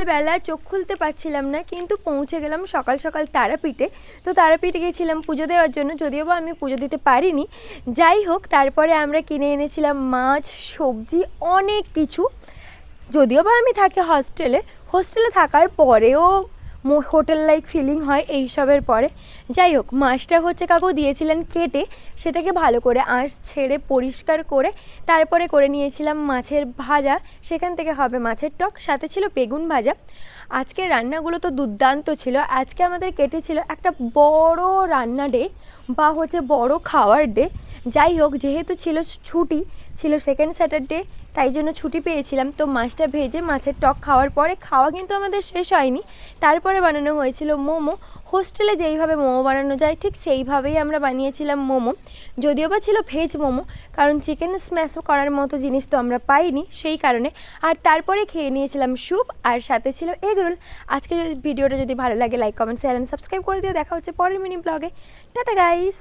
সকালবেলা চোখ খুলতে পারছিলাম না, কিন্তু পৌঁছে গেলাম সকাল সকাল তারাপীঠে। তো তারাপীঠে গেছিলাম পুজো দেওয়ার জন্য, যদিও বা আমি পুজো দিতে পারিনি। যাই হোক, তারপরে আমরা কিনে এনেছিলাম মাছ, সবজি, অনেক কিছু। যদিও বা আমি থাকি হস্টেলে হোস্টেলে থাকার পরেও হোটেল লাইক ফিলিং হয় এইসবের পরে। যাই হোক, মাছটা হচ্ছে কাকু দিয়েছিলেন কেটে, সেটাকে ভালো করে আঁশ ছেড়ে পরিষ্কার করে তারপরে করে নিয়েছিলাম মাছের ভাজা। সেখান থেকে হবে মাছের টক, সাথে ছিল বেগুন ভাজা। আজকে রান্নাগুলো তো দুর্দান্ত ছিল। আজকে আমাদের কেটেছিল একটা বড় রান্না ডে বা হচ্ছে বড় খাওয়ার ডে যাই হোক, যেহেতু ছিল ছুটি, ছিল সেকেন্ড স্যাটারডে তাই জন্য ছুটি পেয়েছিলাম। তো মাছটা ভেজে মাছের টক খাওয়ার পরে খাওয়া কিন্তু আমাদের শেষ হয়নি। তারপরে বানানো হয়েছিল মোমো। হোস্টেলে যেইভাবে মোমো বানানো যায়, ঠিক সেইভাবেই আমরা বানিয়েছিলাম মোমো। যদিও বা ছিল ভেজ মোমো, কারণ চিকেন স্ম্যাশ করার মতো জিনিস তো আমরা পাইনি সেই কারণে। আর তারপরে খেয়ে নিয়েছিলাম স্যুপ, আর সাথে ছিল এগ রোল। আজকে যদি ভিডিওটা যদি ভালো লাগে, like, comment, share and subscribe করে দিও। দেখা হচ্ছে পরের মিনি ব্লগে। Tata guys